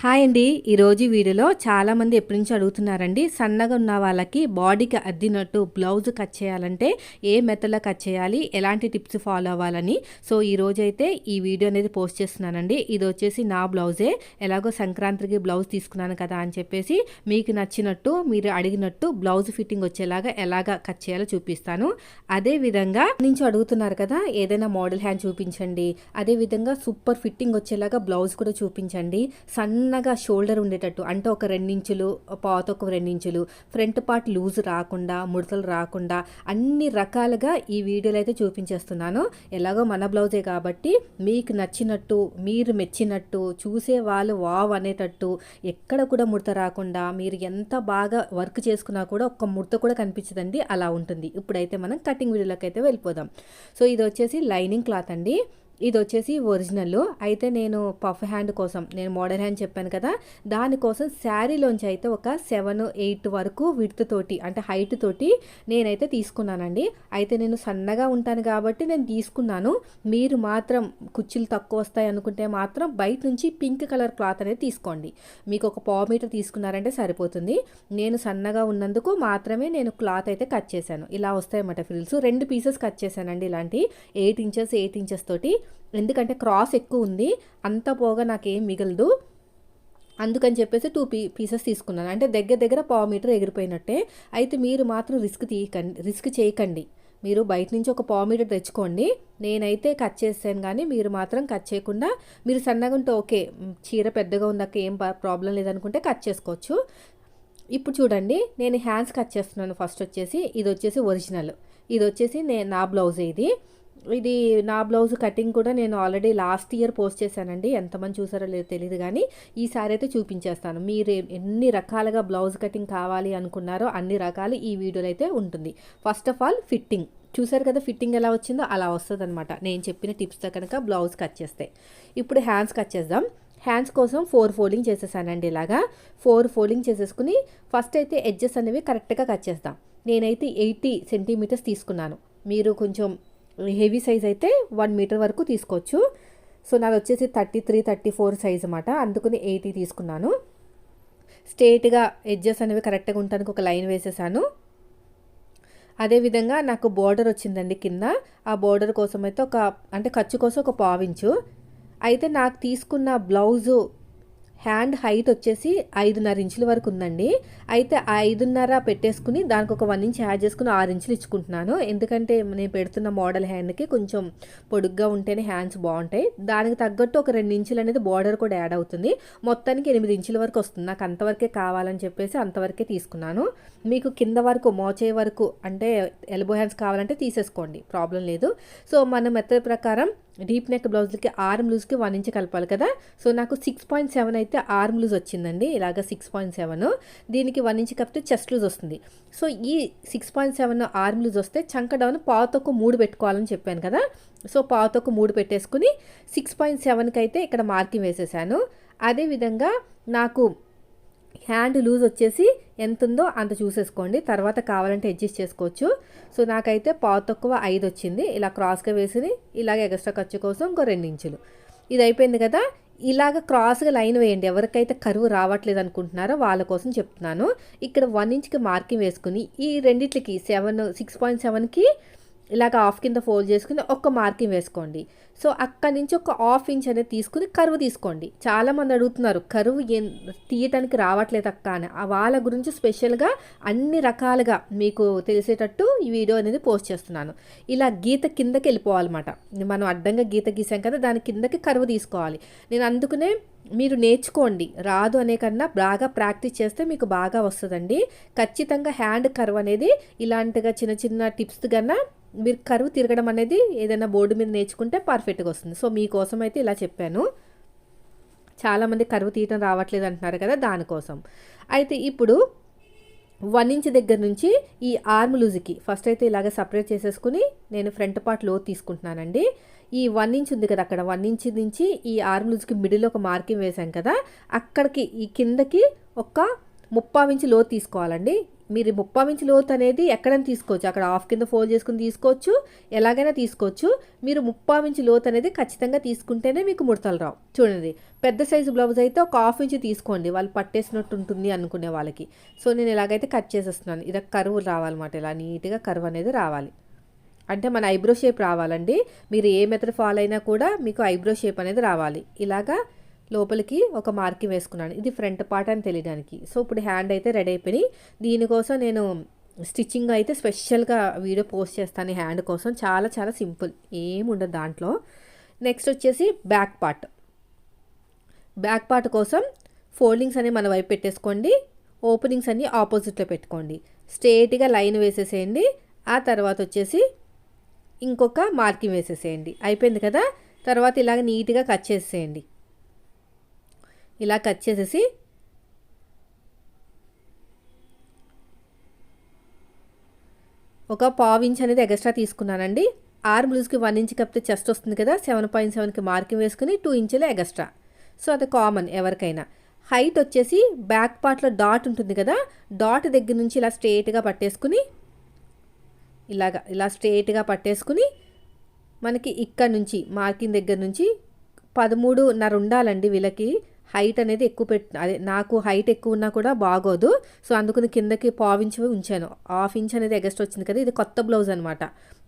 Hi అండి. ఈరోజు వీడియోలో చాలామంది ఎప్పటి నుంచి అడుగుతున్నారండి సన్నగా ఉన్న వాళ్ళకి బాడీకి అద్దినట్టు బ్లౌజ్ కట్ చేయాలంటే ఏ మెథడ్లో కట్ చేయాలి ఎలాంటి టిప్స్ ఫాలో అవ్వాలని. సో ఈ అయితే ఈ వీడియో అనేది పోస్ట్ చేస్తున్నానండి. ఇది వచ్చేసి నా బ్లౌజే. ఎలాగో సంక్రాంతికి బ్లౌజ్ తీసుకున్నాను కదా అని చెప్పేసి మీకు నచ్చినట్టు మీరు అడిగినట్టు బ్లౌజ్ ఫిట్టింగ్ వచ్చేలాగా ఎలాగ కట్ చేయాలో చూపిస్తాను. అదే విధంగా నుంచి అడుగుతున్నారు కదా ఏదైనా మోడల్ హ్యాండ్ చూపించండి. అదే విధంగా సూపర్ ఫిట్టింగ్ వచ్చేలాగా బ్లౌజ్ కూడా చూపించండి. సన్నగా షోల్డర్ ఉండేటట్టు అంటే ఒక రెండించులు పాత ఒక రెండించులు ఫ్రంట్ పార్ట్ లూజ్ రాకుండా ముడతలు రాకుండా అన్ని రకాలుగా ఈ వీడియోలో అయితే చూపించేస్తున్నాను. ఎలాగో మన బ్లౌజే కాబట్టి మీకు నచ్చినట్టు మీరు మెచ్చినట్టు చూసే వాళ్ళు వావ్ అనేటట్టు ఎక్కడ కూడా ముడత రాకుండా మీరు ఎంత బాగా వర్క్ చేసుకున్నా కూడా ఒక్క ముడత కూడా కనిపించదండి. అలా ఉంటుంది. ఇప్పుడైతే మనం కటింగ్ వీడియోలోకి అయితే వెళ్ళిపోదాం. సో ఇది వచ్చేసి లైనింగ్ క్లాత్ అండి. ఇది వచ్చేసి ఒరిజినల్ అయితే నేను పఫ్ హ్యాండ్ కోసం నేను మోడల్ హ్యాండ్ చెప్పాను కదా దానికోసం శారీలోంచి అయితే ఒక సెవెన్ ఎయిట్ వరకు విడ్త్ తోటి అంటే హైట్ తోటి నేనైతే తీసుకున్నానండి. అయితే నేను సన్నగా ఉంటాను కాబట్టి నేను తీసుకున్నాను. మీరు మాత్రం కుర్చీలు తక్కువ వస్తాయి అనుకుంటే మాత్రం బయట నుంచి పింక్ కలర్ క్లాత్ అనేది తీసుకోండి. మీకు ఒక పావు మీటర్ తీసుకున్నారంటే సరిపోతుంది. నేను సన్నగా ఉన్నందుకు మాత్రమే నేను క్లాత్ అయితే కట్ చేశాను. ఇలా వస్తాయన్నమాట ఫ్రిల్స్ రెండు పీసెస్ కట్ చేశానండి ఇలాంటి. ఎయిట్ ఇంచెస్ ఎయిట్ ఇంచెస్ తోటి. ఎందుకంటే క్రాస్ ఎక్కువ ఉంది అంత పోగా నాకేం మిగలదు. అందుకని చెప్పేసి టూ పీ పీసెస్ తీసుకున్నాను. అంటే దగ్గర దగ్గర పావు మీటర్ ఎగిరిపోయినట్టే. అయితే మీరు మాత్రం రిస్క్ తీయకండి రిస్క్ చేయకండి. మీరు బయట నుంచి ఒక పావు మీటర్ తెచ్చుకోండి. నేనైతే కట్ చేసాను కానీ మీరు మాత్రం కట్ చేయకుండా మీరు సన్నగా ఉంటే ఓకే చీర పెద్దగా ఉందాక ఏం ప్రాబ్లం లేదనుకుంటే కట్ చేసుకోవచ్చు. ఇప్పుడు చూడండి నేను హ్యాండ్స్ కట్ చేస్తున్నాను. ఫస్ట్ వచ్చేసి ఇది వచ్చేసి ఒరిజినల్ ఇది వచ్చేసి నేను నా బ్లౌజ్ ఇది. ఇది నా బ్లౌజ్ కటింగ్ కూడా నేను ఆల్రెడీ లాస్ట్ ఇయర్ పోస్ట్ చేశానండి. ఎంతమంది చూసారో లేదో తెలియదు కానీ ఈసారి అయితే చూపించేస్తాను. మీరు ఎన్ని రకాలుగా బ్లౌజ్ కటింగ్ కావాలి అనుకున్నారో అన్ని రకాలు ఈ వీడియోలో అయితే ఉంటుంది. First of all fitting. చూసారు కదా ఫిట్టింగ్ ఎలా వచ్చిందో అలా వస్తుంది అనమాట నేను చెప్పిన టిప్స్తో కనుక బ్లౌజ్ కట్ చేస్తే. ఇప్పుడు హ్యాండ్స్ కట్ చేద్దాం. హ్యాండ్స్ కోసం ఫోర్ ఫోల్డింగ్ చేసేసానండి ఇలాగా. ఫోర్ ఫోల్డింగ్ చేసేసుకుని ఫస్ట్ అయితే ఎడ్జెస్ అనేవి కరెక్ట్గా కట్ చేస్తాం నేనైతే ఎయిటీ సెంటీమీటర్స్ తీసుకున్నాను. మీరు కొంచెం హెవీ సైజ్ అయితే వన్ మీటర్ వరకు తీసుకోవచ్చు. సో నాది వచ్చేసి thirty three thirty four size అనమాట అందుకని ఎయిటీ తీసుకున్నాను. స్ట్రేట్గా ఎడ్జెస్ అనేవి కరెక్ట్గా ఉండడానికి ఒక లైన్ వేసేసాను. అదేవిధంగా నాకు బోర్డర్ వచ్చిందండి కింద. ఆ బోర్డర్ కోసం అయితే ఒక అంటే ఖర్చు కోసం ఒక పావించు. అయితే నాకు తీసుకున్న బ్లౌజు హ్యాండ్ హైట్ వచ్చేసి ఐదున్నర ఇంచుల వరకు ఉందండి. అయితే ఐదున్నర పెట్టేసుకుని దానికి ఒక వన్ ఇంచ్ యాడ్ చేసుకుని ఆరు ఇంచులు ఇచ్చుకుంటున్నాను. ఎందుకంటే నేను పెడుతున్న మోడల్ హ్యాండ్కి కొంచెం పొడుగ్గా ఉంటేనే హ్యాండ్స్ బాగుంటాయి. దానికి తగ్గట్టు ఒక రెండు ఇంచులు అనేది బార్డర్ కూడా యాడ్ అవుతుంది. మొత్తానికి ఎనిమిది ఇంచుల వరకు వస్తుంది. నాకు అంతవరకే కావాలని చెప్పేసి అంతవరకే తీసుకున్నాను. మీకు కింద వరకు మోచే వరకు అంటే ఎల్బో హ్యాండ్స్ కావాలంటే తీసేసుకోండి. ప్రాబ్లం లేదు. సో మన మెథడ్ ప్రకారం డీప్ నెక్ బ్లౌజ్కి ఆర్మ్ లూజ్కి వన్ ఇంచ్ కలపాలి కదా. సో నాకు సిక్స్ పాయింట్ సెవెన్ అయితే ఆర్మ్ లూజ్ వచ్చిందండి. ఇలాగ సిక్స్ పాయింట్ సెవెన్. దీనికి వన్ ఇంచ్ కప్తే చెస్ట్ లూజ్ వస్తుంది. సో ఈ six point seven arm loose వస్తే చంక డౌన్ పావుతొక్క మూడు పెట్టుకోవాలని చెప్పాను కదా. సో పావుతొక్క మూడు పెట్టేసుకుని సిక్స్ పాయింట్ సెవెన్కి అయితే ఇక్కడ మార్కింగ్ వేసేసాను. అదేవిధంగా నాకు హ్యాండ్ లూజ్ వచ్చేసి ఎంత ఉందో అంత చూసేసుకోండి. తర్వాత కావాలంటే అడ్జస్ట్ చేసుకోవచ్చు. సో నాకైతే పావు తక్కువ ఐదు వచ్చింది. ఇలా క్రాస్గా వేసి ఇలాగ ఎక్స్ట్రా ఖర్చు కోసం ఇంకో రెండు ఇంచులు. ఇది అయిపోయింది కదా. ఇలాగ క్రాస్గా లైన్ వేయండి. ఎవరికైతే కరువు రావట్లేదు అనుకుంటున్నారో వాళ్ళ కోసం చెప్తున్నాను. ఇక్కడ వన్ ఇంచ్కి మార్కింగ్ వేసుకుని ఈ రెండిట్లకి సెవెన్ సిక్స్ పాయింట్ సెవెన్కి ఇలాగ హాఫ్ కింద ఫోల్డ్ చేసుకుని ఒక్క మార్కింగ్ వేసుకోండి. సో అక్కడి నుంచి ఒక హాఫ్ ఇంచ్ అనేది తీసుకుని కరువు తీసుకోండి. చాలామంది అడుగుతున్నారు కరువు తీయటానికి రావట్లేదు అక్క అని. వాళ్ళ గురించి స్పెషల్గా అన్ని రకాలుగా మీకు తెలిసేటట్టు ఈ వీడియో అనేది పోస్ట్ చేస్తున్నాను. ఇలా గీత కిందకి వెళ్ళిపోవాలన్నమాట. మనం అడ్డంగా గీత గీసాం కదా దాని కిందకి కరువు తీసుకోవాలి. నేను అందుకునే మీరు నేర్చుకోండి. రాదు అనే కన్నా బాగా ప్రాక్టీస్ చేస్తే మీకు బాగా వస్తుందండి. ఖచ్చితంగా హ్యాండ్ కర్వ్ అనేది ఇలాంటిగా చిన్న చిన్న టిప్స్ కన్నా మీరు కరువు తిరగడం అనేది ఏదైనా బోర్డు మీద నేర్చుకుంటే పర్ఫెక్ట్గా వస్తుంది. సో మీకోసం అయితే ఇలా చెప్పాను. చాలామంది కరువు తీయటం రావట్లేదు అంటున్నారు కదా దానికోసం. అయితే ఇప్పుడు వన్ ఇంచ్ దగ్గర నుంచి ఈ ఆర్మ్ లూజ్కి ఫస్ట్ అయితే ఇలాగ సపరేట్ చేసేసుకుని నేను ఫ్రంట్ పార్ట్లో తీసుకుంటున్నానండి. ఈ వన్ ఇంచ్ ఉంది కదా అక్కడ వన్ ఇంచ్ నుంచి ఈ ఆర్మ్ లూజ్కి మిడిల్ ఒక మార్కింగ్ వేసాం కదా అక్కడికి ఈ కిందకి ఒక ముప్పావు ఇంచు లో తీసుకోవాలండి. మీరు ముప్పావు ఇంచు లోతు అనేది ఎక్కడైనా తీసుకోవచ్చు. అక్కడ హాఫ్ కింద ఫోల్డ్ చేసుకుని తీసుకోవచ్చు. ఎలాగైనా తీసుకోవచ్చు. మీరు ముప్పావు ఇంచు లోతు అనేది ఖచ్చితంగా తీసుకుంటేనే మీకు ముడతలు రావు. చూడండి పెద్ద సైజు బ్లౌజ్ అయితే ఒక హాఫ్ ఇంచు తీసుకోండి. వాళ్ళు పట్టేసినట్టు ఉంటుంది అనుకునే వాళ్ళకి. సో నేను ఇలాగైతే కట్ చేసేస్తున్నాను ఇది కరువు రావాలన్నమాట. ఇలా నీట్గా కరువు అనేది రావాలి. అంటే మన ఐబ్రో షేప్ రావాలండి. మీరు ఏ మెథడ్ ఫాలో అయినా కూడా మీకు ఐబ్రో షేప్ అనేది రావాలి. ఇలాగా లోపలికి ఒక మార్కింగ్ వేసుకున్నాను. ఇది ఫ్రంట్ పార్ట్ అని తెలియడానికి. సో ఇప్పుడు హ్యాండ్ అయితే రెడీ అయిపోయినాయి. దీనికోసం నేను స్టిచ్చింగ్ అయితే స్పెషల్గా వీడియో పోస్ట్ చేస్తాను ఈ హ్యాండ్ కోసం. చాలా చాలా సింపుల్. ఏముండదు దాంట్లో. నెక్స్ట్ వచ్చేసి బ్యాక్ పార్ట్. బ్యాక్ పార్ట్ కోసం ఫోల్డింగ్స్ అనేవి మన వైపు పెట్టేసుకోండి. ఓపెనింగ్స్ అన్నీ ఆపోజిట్లో పెట్టుకోండి. స్ట్రేట్గా లైన్ వేసేసేయండి. ఆ తర్వాత వచ్చేసి ఇంకొక మార్కింగ్ వేసేసేయండి. అయిపోయింది కదా? తర్వాత ఇలాగ నీట్గా కట్ చేసేయండి. ఇలా కట్ చేసేసి ఒక పావు ఇంచ్ అనేది ఎక్స్ట్రా తీసుకున్నానండి. ఆరు బ్లూజ్కి వన్ ఇంచ్ కప్పితే చెస్ట్ వస్తుంది కదా సెవెన్ పాయింట్ సెవెన్కి మార్కింగ్ వేసుకుని టూ ఇంచులు ఎక్స్ట్రా. సో అది కామన్ ఎవరికైనా. హైట్ వచ్చేసి బ్యాక్ పార్ట్లో డాట్ ఉంటుంది కదా డాట్ దగ్గర నుంచి ఇలా స్ట్రేట్గా పట్టేసుకుని ఇలాగా ఇలా స్ట్రేట్గా పట్టేసుకుని మనకి ఇక్కడ నుంచి మార్కింగ్ దగ్గర నుంచి పదమూడున్నర ఉండాలండి వీళ్ళకి. హైట్ అనేది ఎక్కువ పెట్ అదే నాకు హైట్ ఎక్కువ ఉన్నా కూడా బాగోదు. సో అందుకని కిందకి పావించి ఉంచాను. హాఫ్ ఇంచ్ అనేది ఎగస్ట్ వచ్చింది కదా ఇది కొత్త బ్లౌజ్ అనమాట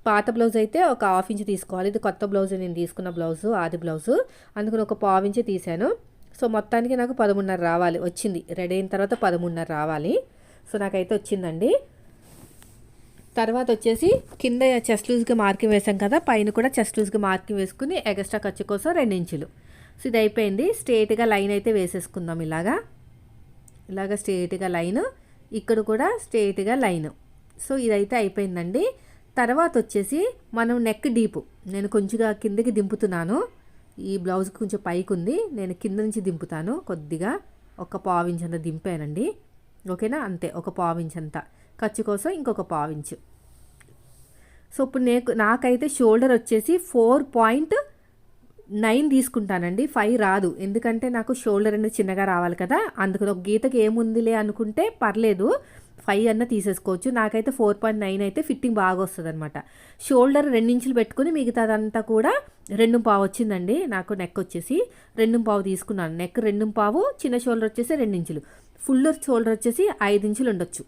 పాత బ్లౌజ్ అయితే ఒక హాఫ్ ఇంచ్ తీసుకోవాలి. ఇది కొత్త బ్లౌజ్ నేను తీసుకున్న బ్లౌజు ఆది బ్లౌజు. అందుకని ఒక పావించి తీశాను. సో మొత్తానికి నాకు పదమూడున్నర రావాలి వచ్చింది. రెడీ అయిన తర్వాత పదమూడున్నర రావాలి. సో నాకైతే వచ్చిందండి. తర్వాత వచ్చేసి కింద చెస్ట్ లూజ్గా మార్కింగ్ వేసాం కదా పైన కూడా చెస్ట్ లూజ్గా మార్కింగ్ వేసుకుని ఎగస్ట్రా ఖర్చు కోసం రెండు ఇంచులు. సో ఇది అయిపోయింది స్ట్రేట్గా లైన్ అయితే వేసేసుకుందాం ఇలాగా. ఇలాగ స్ట్రేట్గా లైన్ ఇక్కడ కూడా స్ట్రేట్గా లైన్. సో ఇదైతే అయిపోయిందండి. తర్వాత వచ్చేసి మనం నెక్ డీపు. నేను కొంచెంగా కిందకి దింపుతున్నాను. ఈ బ్లౌజ్ కొంచెం పైకి ఉంది. నేను కింద నుంచి దింపుతాను. కొద్దిగా ఒక పావించంత దింపానండి. ఓకేనా? అంతే ఒక పావించంత ఖర్చు కోసం ఇంకొక పావించు. సో ఇప్పుడు నేను నాకైతే షోల్డర్ వచ్చేసి ఫోర్ పాయింట్ నైన్ తీసుకుంటానండి ఫైవ్ రాదు. ఎందుకంటే నాకు షోల్డర్ అనేది చిన్నగా రావాలి కదా అందుకని ఒక గీతకి ఏముందిలే అనుకుంటే పర్లేదు ఫైవ్ అన్న తీసేసుకోవచ్చు. నాకైతే ఫోర్ పాయింట్ నైన్ అయితే ఫిట్టింగ్ బాగా వస్తుంది అనమాట షోల్డర్ రెండించులు పెట్టుకుని మిగతాదంతా కూడా రెండు పావు వచ్చిందండి నాకు నెక్ వచ్చేసి రెండు పావు తీసుకున్నాను. నెక్ రెండు పావు చిన్న షోల్డర్ వచ్చేసి రెండించులు ఫుల్ షోల్డర్ వచ్చేసి ఐదు ఇంచులు ఉండొచ్చు.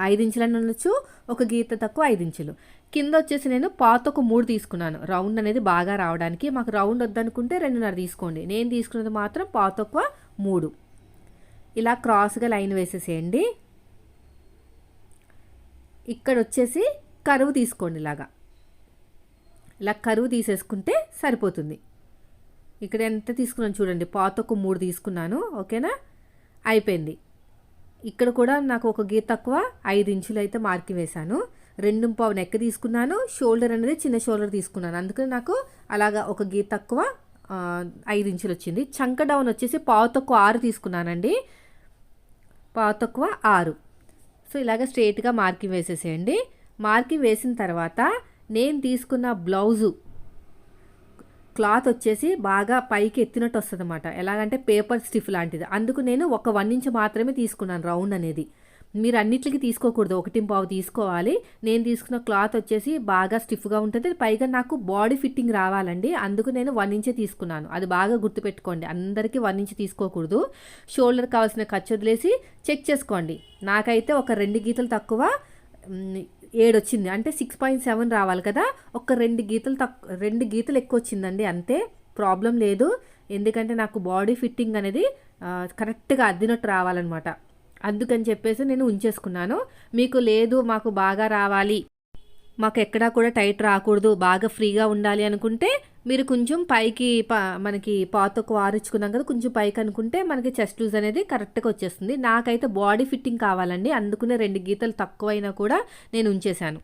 ఐదు ఇంచులని ఉండొచ్చు ఒక గీత తక్కువ ఐదు ఇంచులు. కింద వచ్చేసి నేను పాత ఒక మూడు తీసుకున్నాను. రౌండ్ అనేది బాగా రావడానికి మాకు రౌండ్ వద్దనుకుంటే రెండున్నర తీసుకోండి. నేను తీసుకున్నది మాత్రం పాత ఒక మూడు. ఇలా క్రాస్గా లైన్ వేసేసేయండి. ఇక్కడ వచ్చేసి కరువు తీసుకోండి ఇలాగా. ఇలా కరువు తీసేసుకుంటే సరిపోతుంది. ఇక్కడ ఎంత తీసుకున్నాను చూడండి. పాత ఒక మూడు తీసుకున్నాను. ఓకేనా? అయిపోయింది. ఇక్కడ కూడా నాకు ఒక గీత తక్కువ ఐదు ఇంచులు అయితే మార్కింగ్ వేశాను. రెండు పావు నెక్ తీసుకున్నాను షోల్డర్ అనేది చిన్న షోల్డర్ తీసుకున్నాను. అందుకని నాకు అలాగా ఒక గీ తక్కువ ఐదు ఇంచులు వచ్చింది. చంక డౌన్ వచ్చేసి పావు తక్కువ ఆరు తీసుకున్నానండి. పావు తక్కువ ఆరు. సో ఇలాగ స్ట్రేట్గా మార్కింగ్ వేసేసేయండి. మార్కింగ్ వేసిన తర్వాత నేను తీసుకున్న బ్లౌజు క్లాత్ వచ్చేసి బాగా పైకి ఎత్తినట్టు వస్తుంది అనమాట ఎలాగంటే పేపర్ స్టిఫ్ లాంటిది. అందుకు నేను ఒక వన్ ఇంచ్ మాత్రమే తీసుకున్నాను రౌండ్ అనేది. మీరు అన్నిటికి తీసుకోకూడదు. ఒకటి పావు తీసుకోవాలి. నేను తీసుకున్న క్లాత్ వచ్చేసి బాగా స్టిఫ్గా ఉంటుంది. పైగా నాకు బాడీ ఫిట్టింగ్ రావాలండి. అందుకు నేను వన్ ఇంచే తీసుకున్నాను. అది బాగా గుర్తుపెట్టుకోండి. అందరికీ వన్ ఇంచ్ తీసుకోకూడదు. షోల్డర్ కావాల్సిన ఖర్చు వదిలేసి చెక్ చేసుకోండి. నాకైతే ఒక రెండు గీతలు తక్కువ ఏడు వచ్చింది అంటే సిక్స్ పాయింట్ సెవెన్ రావాలి కదా. ఒక రెండు గీతలు తక్కువ రెండు గీతలు ఎక్కువ వచ్చిందండి అంతే. ప్రాబ్లం లేదు. ఎందుకంటే నాకు బాడీ ఫిట్టింగ్ అనేది కరెక్ట్గా అద్దినట్టు రావాలన్నమాట. అందుకని చెప్పేసి నేను ఉంచేసుకున్నాను. మీకు లేదు మాకు బాగా రావాలి. మాకు ఎక్కడా కూడా టైట్ రాకూడదు బాగా ఫ్రీగా ఉండాలి అనుకుంటే మీరు కొంచెం పైకి మనకి పాతకు వారించుకున్నాం కదా కొంచెం పైకి అనుకుంటే మనకి చెస్ట్ లూజ్ అనేది కరెక్ట్గా వచ్చేస్తుంది. నాకైతే బాడీ ఫిట్టింగ్ కావాలండి అందుకునే రెండు గీతలు తక్కువైనా కూడా నేను ఉంచేశాను.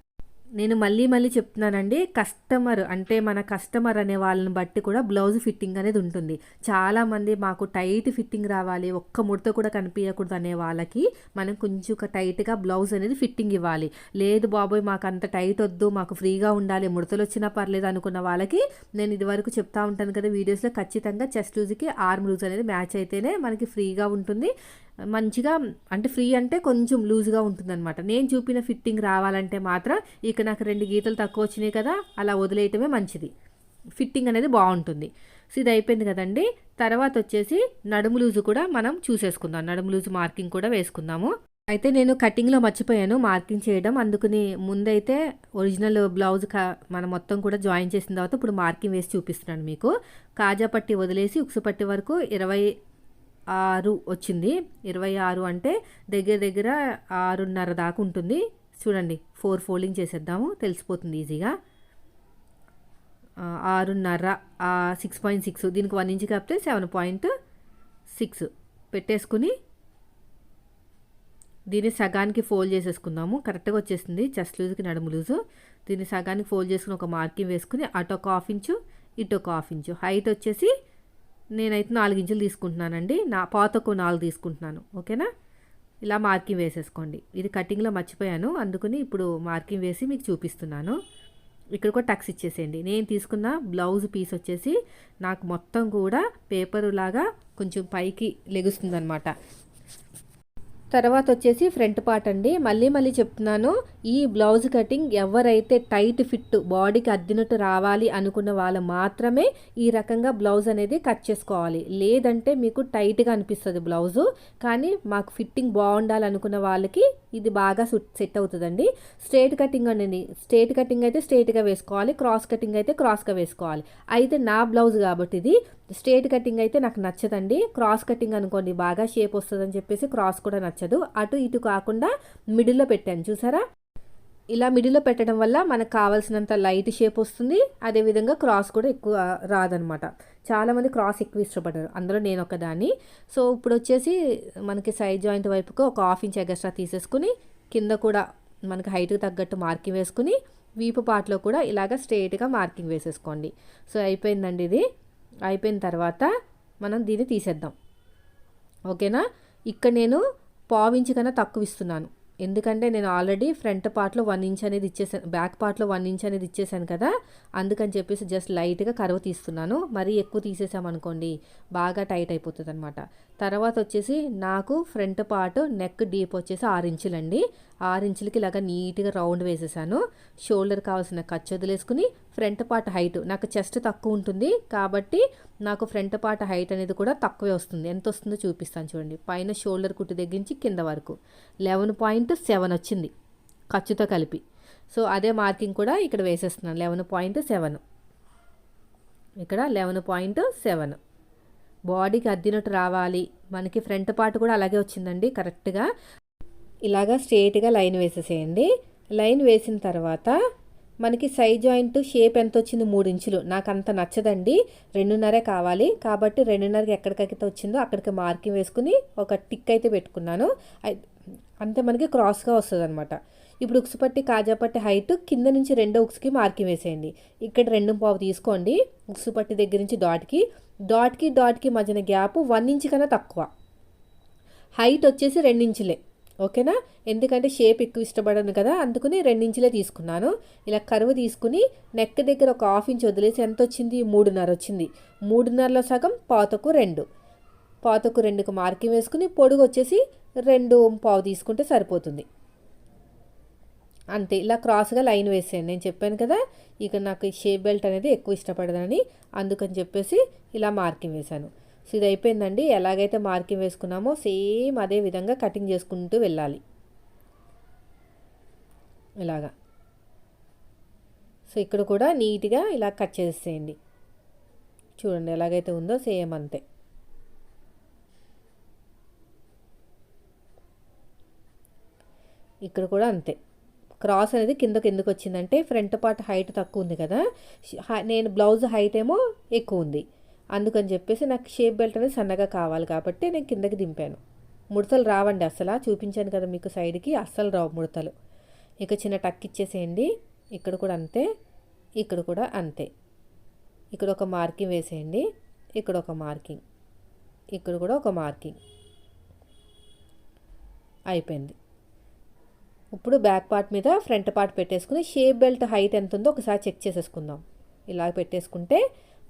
నేను మళ్ళీ మళ్ళీ చెప్తున్నానండి కస్టమర్ అంటే మన కస్టమర్ అనే వాళ్ళని బట్టి కూడా బ్లౌజ్ ఫిట్టింగ్ అనేది ఉంటుంది. చాలామంది మాకు టైట్ ఫిట్టింగ్ రావాలి ఒక్క ముడత కూడా కనిపించకూడదు అనే వాళ్ళకి మనం కొంచెం టైట్గా బ్లౌజ్ అనేది ఫిట్టింగ్ ఇవ్వాలి. లేదు బాబోయ్ మాకు అంత టైట్ వద్దు మాకు ఫ్రీగా ఉండాలి ముడతలు వచ్చినా పర్లేదు అనుకున్న వాళ్ళకి నేను ఇదివరకు చెప్తా ఉంటాను కదా వీడియోస్లో ఖచ్చితంగా చెస్ట్ లూజ్కి ఆర్మ్ లూజ్ అనేది మ్యాచ్ అయితేనే మనకి ఫ్రీగా ఉంటుంది. మంచిగా అంటే ఫ్రీ అంటే కొంచెం లూజ్గా ఉంటుందన్నమాట. నేను చూపిన ఫిట్టింగ్ రావాలంటే మాత్రం ఇక నాకు రెండు గీతలు తక్కువ వచ్చినాయి కదా అలా వదిలేయటమే మంచిది. ఫిట్టింగ్ అనేది బాగుంటుంది. సో ఇది అయిపోయింది కదండి. తర్వాత వచ్చేసి నడుము లూజు కూడా మనం చూసేసుకుందాం. నడుము లూజు మార్కింగ్ కూడా వేసుకుందాము. అయితే నేను కటింగ్లో మర్చిపోయాను మార్కింగ్ చేయడం. అందుకని ముందైతే ఒరిజినల్ బ్లౌజ్ కా మనం మొత్తం కూడా జాయిన్ చేసిన తర్వాత ఇప్పుడు మార్కింగ్ వేసి చూపిస్తున్నాను మీకు. కాజా పట్టి వదిలేసి ఉక్సు పట్టి వరకు ఇరవై ఆరు వచ్చింది. ఇరవై ఆరు అంటే దగ్గర దగ్గర ఆరున్నర దాకా ఉంటుంది. చూడండి ఫోర్ ఫోల్డింగ్ చేసేద్దాము. తెలిసిపోతుంది ఈజీగా. ఆరున్నర సిక్స్ పాయింట్ సిక్స్. దీనికి వన్ ఇంచ్ కాపితే సెవెన్ పాయింట్ సిక్స్. పెట్టేసుకుని దీన్ని సగానికి ఫోల్డ్ చేసేసుకుందాము. కరెక్ట్గా వచ్చేసింది. చెస్ట్ లూజ్కి నడుము లూజు. దీన్ని సగానికి ఫోల్డ్ చేసుకుని ఒక మార్కింగ్ వేసుకుని అటు ఒక హాఫ్ ఇంచు ఇటు ఒక హాఫ్ ఇంచు. హైట్ వచ్చేసి నేనైతే నాలుగు ఇంచులు తీసుకుంటున్నానండి. నా పాతకు నాలుగు తీసుకుంటున్నాను. ఓకేనా? ఇలా మార్కింగ్ వేసేసుకోండి. ఇది కటింగ్లో మర్చిపోయాను. అందుకని ఇప్పుడు మార్కింగ్ వేసి మీకు చూపిస్తున్నాను. ఇక్కడ కూడా టక్స్ ఇచ్చేసేయండి. నేను తీసుకున్న బ్లౌజ్ పీస్ వచ్చేసి నాకు మొత్తం కూడా పేపర్ లాగా కొంచెం పైకి లెగుస్తుంది అనమాట తర్వాత వచ్చేసి ఫ్రంట్ పార్ట్ అండి. మళ్ళీ మళ్ళీ చెప్తున్నాను ఈ బ్లౌజ్ కటింగ్ ఎవరైతే టైట్ ఫిట్ బాడీకి అద్దినట్టు రావాలి అనుకున్న వాళ్ళు మాత్రమే ఈ రకంగా బ్లౌజ్ అనేది కట్ చేసుకోవాలి. లేదంటే మీకు టైట్గా అనిపిస్తుంది బ్లౌజు కానీ మాకు ఫిట్టింగ్ బాగుండాలనుకున్న వాళ్ళకి ఇది బాగా సెట్ అవుతుందండి. స్ట్రేట్ కటింగ్ అనేది స్ట్రేట్ కటింగ్ అయితే స్ట్రేట్గా వేసుకోవాలి క్రాస్ కటింగ్ అయితే క్రాస్గా వేసుకోవాలి. అయితే నా బ్లౌజ్ కాబట్టి ఇది స్ట్రేట్ కటింగ్ అయితే నాకు నచ్చదండి. క్రాస్ కటింగ్ అనుకోండి బాగా షేప్ వస్తుందని చెప్పేసి క్రాస్ కూడా నచ్చదు. అటు ఇటు కాకుండా మిడిల్లో పెట్టాను చూసారా? ఇలా మిడిల్లో పెట్టడం వల్ల మనకు కావాల్సినంత లైట్ షేప్ వస్తుంది. అదేవిధంగా క్రాస్ కూడా ఎక్కువ రాదనమాట. చాలామంది క్రాస్ ఎక్కువ ఇష్టపడరు. అందులో నేను ఒకదాన్ని. సో ఇప్పుడు వచ్చేసి మనకి సైడ్ జాయింట్ వైపుకు ఒక హాఫ్ ఇంచ్ ఎగస్ట్రా తీసేసుకుని కింద కూడా మనకి హైట్కి తగ్గట్టు మార్కింగ్ వేసుకుని వీపు పార్ట్లో కూడా ఇలాగ స్ట్రైట్గా మార్కింగ్ వేసేసుకోండి. సో అయిపోయిందండి ఇది. అయిపోయిన తర్వాత మనం దీన్ని తీసేద్దాం. ఓకేనా? ఇక్కడ నేను పావించి కన్నా తక్కువ ఇస్తున్నాను. ఎందుకంటే నేను ఆల్రెడీ ఫ్రంట్ పార్ట్లో వన్ ఇంచ్ అనేది ఇచ్చేసాను బ్యాక్ పార్ట్లో వన్ ఇంచ్ అనేది ఇచ్చేసాను కదా. అందుకని చెప్పేసి జస్ట్ లైట్గా కరువు తీస్తున్నాను. మరీ ఎక్కువ తీసేసామనుకోండి బాగా టైట్ అయిపోతుంది అనమాట తర్వాత వచ్చేసి నాకు ఫ్రంట్ పార్ట్ నెక్ డీప్ వచ్చేసి ఆరు ఇంచులండి. ఆరు ఇంచులకి ఇలాగ నీట్గా రౌండ్ వేసేసాను. షోల్డర్ కావాల్సిన ఖర్చు వదిలేసుకుని ఫ్రంట్ పార్ట్ హైట్ నాకు చెస్ట్ తక్కువ ఉంటుంది కాబట్టి నాకు ఫ్రంట్ పార్ట్ హైట్ అనేది కూడా తక్కువే వస్తుంది. ఎంత వస్తుందో చూపిస్తాను చూడండి. పైన షోల్డర్ కుట్టు దగ్గర కింద వరకు. లెవెన్ పాయింట్ సెవెన్ వచ్చింది ఖర్చుతో కలిపి. సో అదే మార్కింగ్ కూడా ఇక్కడ వేసేస్తున్నాను. Eleven point seven. ఇక్కడ లెవెన్ పాయింట్ సెవెన్. బాడీకి అద్దినట్టు రావాలి. మనకి ఫ్రంట్ పార్ట్ కూడా అలాగే వచ్చిందండి కరెక్ట్గా. ఇలాగా స్ట్రేట్గా లైన్ వేసేసేయండి. లైన్ వేసిన తర్వాత మనకి సైడ్ జాయింట్ షేప్ ఎంత వచ్చింది? మూడు ఇంచులు. నాకు అంత నచ్చదండి. రెండున్నరే కావాలి. కాబట్టి రెండున్నరకి ఎక్కడికైతే వచ్చిందో అక్కడికి మార్కింగ్ వేసుకుని ఒక టిక్ అయితే పెట్టుకున్నాను. అంతే మనకి క్రాస్గా వస్తుంది అనమాట ఇప్పుడు ఉక్స్ పట్టి కాజా పట్టి హైట్ కింద నుంచి రెండో ఉక్స్కి మార్కింగ్ వేసేయండి. ఇక్కడ రెండు పావు తీసుకోండి. ముక్సు పట్టి దగ్గర నుంచి డాట్కి డాట్కి డాట్కి మధ్యన గ్యాప్ వన్ ఇంచ్ కన్నా తక్కువ. హైట్ వచ్చేసి రెండించులే ఓకేనా? ఎందుకంటే షేప్ ఎక్కువ ఇష్టపడను కదా అందుకుని రెండించులే తీసుకున్నాను. ఇలా కరువు తీసుకుని నెక్ దగ్గర ఒక హాఫ్ ఇంచ్ వదిలేసి ఎంత వచ్చింది? మూడున్నర వచ్చింది. మూడున్నరలో సగం పాతకు రెండు. పాతకు రెండుకు మార్కింగ్ వేసుకుని పొడుగు వచ్చేసి రెండు పావు తీసుకుంటే సరిపోతుంది. అంతే ఇలా క్రాస్గా లైన్ వేసేయండి. నేను చెప్పాను కదా ఇక నాకు ఈ షేప్ బెల్ట్ అనేది ఎక్కువ ఇష్టపడదని అందుకని చెప్పేసి ఇలా మార్కింగ్ వేశాను. సో ఇది అయిపోయిందండి. ఎలాగైతే మార్కింగ్ వేసుకున్నామో సేమ్ అదే విధంగా కటింగ్ చేసుకుంటూ వెళ్ళాలి. ఇలాగా. సో ఇక్కడ కూడా నీట్గా ఇలా కట్ చేసేయండి చూడండి ఎలాగైతే ఉందో సేమ్ అంతే. ఇక్కడ కూడా అంతే. క్రాస్ అనేది కిందకి ఎందుకు వచ్చిందంటే ఫ్రంట్ పార్ట్ హైట్ తక్కువ ఉంది కదా. నేను బ్లౌజ్ హైట్ ఏమో ఎక్కువ ఉంది. అందుకని చెప్పేసి నాకు షేప్ బెల్ట్ అనేది సన్నగా కావాలి కాబట్టి నేను కిందకి దింపాను. ముడతలు రావండి అసలు చూపించాను కదా మీకు సైడ్కి. అస్సలు రావు ముడతలు. ఇక చిన్న టక్ ఇచ్చేసేయండి. ఇక్కడ కూడా అంతే. ఇక్కడ కూడా అంతే. ఇక్కడ ఒక మార్కింగ్ వేసేయండి. ఇక్కడ ఒక మార్కింగ్. ఇక్కడ కూడా ఒక మార్కింగ్. అయిపోయింది. ఇప్పుడు బ్యాక్ పార్ట్ మీద ఫ్రంట్ పార్ట్ పెట్టేసుకుని షేప్ బెల్ట్ హైట్ ఎంత ఉందో ఒకసారి చెక్ చేసేసుకుందాం. ఇలా పెట్టేసుకుంటే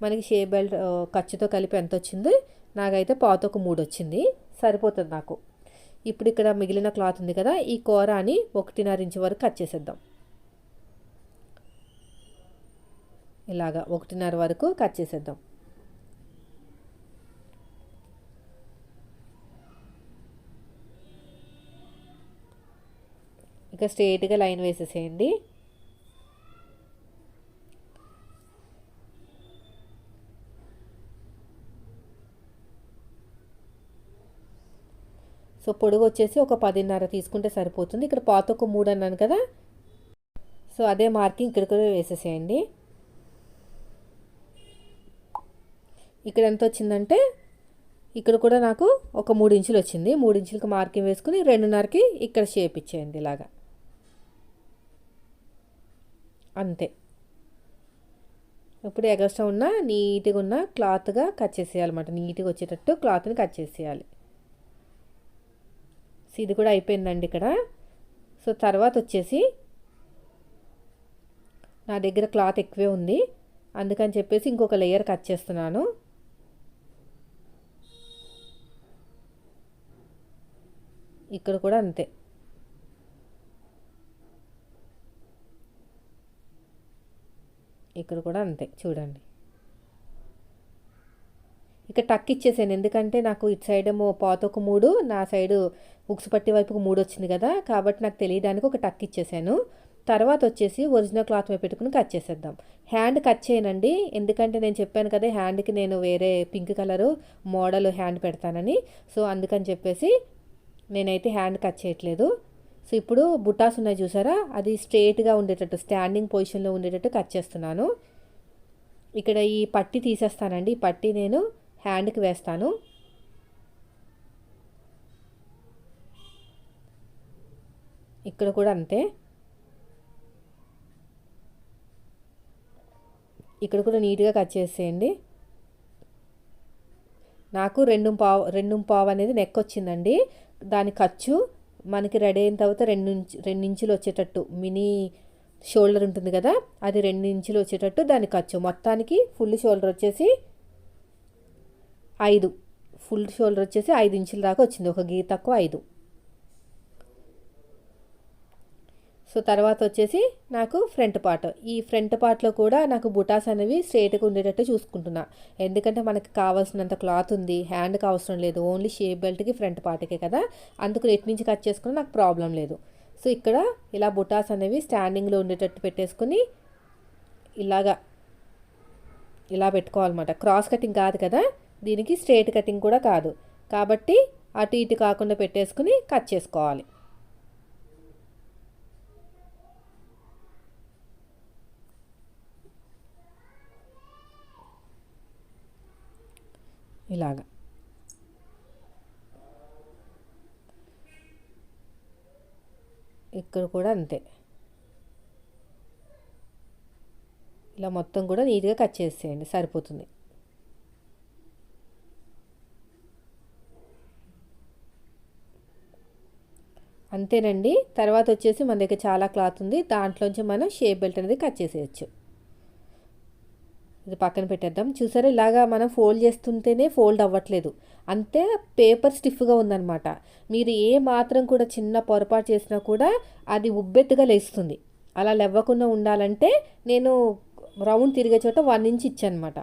మనకి షేప్ బెల్ట్ ఖర్చుతో కలిపి ఎంత వచ్చింది? నాకైతే పాత ఒక మూడు వచ్చింది. సరిపోతుంది నాకు. ఇప్పుడు ఇక్కడ మిగిలిన క్లాత్ ఉంది కదా ఈ కూర అని ఒకటిన్నర ఇంచు వరకు కట్ చేసేద్దాం. ఇలాగా ఒకటిన్నర వరకు కట్ చేసేద్దాం. ఇక స్ట్రేట్గా లైన్ వేసేసేయండి. సో పొడుగు వచ్చేసి ఒక పదిన్నర తీసుకుంటే సరిపోతుంది. ఇక్కడ పాత ఒక మూడు అన్నాను కదా. సో అదే మార్కింగ్ ఇక్కడ కూడా వేసేసేయండి. ఇక్కడ ఎంత వచ్చిందంటే ఇక్కడ కూడా నాకు ఒక మూడు ఇంచులు వచ్చింది. మూడు ఇంచులకు మార్కింగ్ వేసుకుని రెండున్నరకి ఇక్కడ షేప్ ఇచ్చేయండి ఇలాగా. అంతే. ఇప్పుడు ఎగస్ట్రా ఉన్న నీట్గా ఉన్న క్లాత్గా కట్ చేసేయాలన్నమాట. నీట్గా వచ్చేటట్టు క్లాత్ని కట్ చేసేయాలి. సో ఇది కూడా అయిపోయిందండి ఇక్కడ. సో తర్వాత వచ్చేసి నా దగ్గర క్లాత్ ఎక్కువే ఉంది. అందుకని చెప్పేసి ఇంకొక లేయర్ కట్ చేస్తున్నాను. ఇక్కడ కూడా అంతే. ఇక్కడ కూడా అంతే చూడండి. ఇక టక్ ఇచ్చేసాను ఎందుకంటే నాకు ఇటు సైడ్ ఏమో పాత ఒక మూడు నా సైడు ఉక్సు పట్టి వైపుకు మూడు వచ్చింది కదా కాబట్టి నాకు తెలియడానికి ఒక టక్ ఇచ్చేసాను. తర్వాత వచ్చేసి ఒరిజినల్ క్లాత్ మీద పెట్టుకుని కట్ చేసేద్దాం. హ్యాండ్ కట్ చేయనండి ఎందుకంటే నేను చెప్పాను కదా హ్యాండ్కి నేను వేరే పింక్ కలరు మోడల్ హ్యాండ్ పెడతానని సో అందుకని చెప్పేసి నేనైతే హ్యాండ్ కట్ చేయట్లేదు. సో ఇప్పుడు బుటాస్ ఉన్నాయి చూసారా? అది స్ట్రేట్గా ఉండేటట్టు స్టాండింగ్ పొజిషన్లో ఉండేటట్టు కట్ చేస్తున్నాను. ఇక్కడ ఈ పట్టి తీసేస్తానండి. ఈ పట్టి నేను హ్యాండ్కి వేస్తాను. ఇక్కడ కూడా అంతే. ఇక్కడ కూడా నీట్గా కట్ చేసేయండి. నాకు రెండు పావు రెండు పావు అనేది నెక్ వచ్చిందండి. దాని ఖర్చు మనకి రెడీ అయిన తర్వాత రెండు రెండు ఇంచులు వచ్చేటట్టు మినీ షోల్డర్ ఉంటుంది కదా అది రెండు ఇంచులు వచ్చేటట్టు దాని ఖర్చు మొత్తానికి ఫుల్ షోల్డర్ వచ్చేసి ఐదు. ఫుల్ షోల్డర్ వచ్చేసి ఐదు ఇంచుల దాకా వచ్చింది. ఒక గీ తక్కువ ఐదు. సో తర్వాత వచ్చేసి నాకు ఫ్రంట్ పార్ట్. ఈ ఫ్రంట్ పార్ట్లో కూడా నాకు బుటాస్ అనేవి స్ట్రేట్గా ఉండేటట్టు చూసుకుంటున్నా. ఎందుకంటే మనకు కావాల్సినంత క్లాత్ ఉంది హ్యాండ్కి అవసరం లేదు. ఓన్లీ షేప్ బెల్ట్కి ఫ్రంట్ పార్ట్కే కదా. అందుకు ఎటు నుంచి కట్ చేసుకున్న నాకు ప్రాబ్లం లేదు. సో ఇక్కడ ఇలా బుటాస్ అనేవి స్టాండింగ్లో ఉండేటట్టు పెట్టేసుకుని ఇలాగా ఇలా పెట్టుకోవాలన్నమాట. క్రాస్ కటింగ్ కాదు కదా. దీనికి స్ట్రేట్ కటింగ్ కూడా కాదు. కాబట్టి అటు ఇటు కాకుండా పెట్టేసుకుని కట్ చేసుకోవాలి. ఇలాగ. ఇక్కడ కూడా అంతే. ఇలా మొత్తం కూడా నీట్గా కట్ చేసేయండి సరిపోతుంది. అంతేనండి. తర్వాత వచ్చేసి మన దగ్గర చాలా క్లాత్ ఉంది. దాంట్లోంచి మనం షేప్ బెల్ట్ అనేది కట్ చేసేయచ్చు. ఇది పక్కన పెట్టేద్దాం. చూసారా ఇలాగా మనం ఫోల్డ్ చేస్తుంటేనే ఫోల్డ్ అవ్వట్లేదు. అంతే పేపర్ స్టిఫ్గా ఉందన్నమాట. మీరు ఏ మాత్రం కూడా చిన్న పొరపాటు చేసినా కూడా అది ఉబ్బెత్తుగా లేస్తుంది. అలా లేవ్వకుండా ఉండాలంటే నేను రౌండ్ తిరిగే చోట వన్ ఇంచ్ ఇచ్చానమాట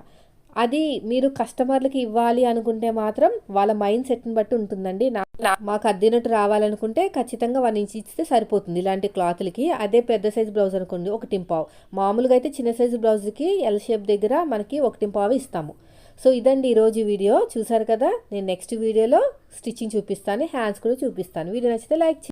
అది మీరు కస్టమర్లకి ఇవ్వాలి అనుకుంటే మాత్రం వాళ్ళ మైండ్ సెట్ని బట్టి ఉంటుందండి. మాకు అద్దినట్టు రావాలనుకుంటే ఖచ్చితంగా వన్ ఇంచ్ ఇస్తే సరిపోతుంది. ఇలాంటి క్లాత్లకి అదే పెద్ద సైజ్ బ్లౌజ్ అనుకోండి ఒకటి పావు. మామూలుగా అయితే చిన్న సైజు బ్లౌజ్కి ఎల్ షేప్ దగ్గర మనకి ఒకటి పావు ఇస్తాము. సో ఇదండి ఈరోజు వీడియో. చూసారు కదా? నేను నెక్స్ట్ వీడియోలో స్టిచ్చింగ్ చూపిస్తాను హ్యాండ్స్ కూడా చూపిస్తాను. వీడియో నచ్చితే లైక్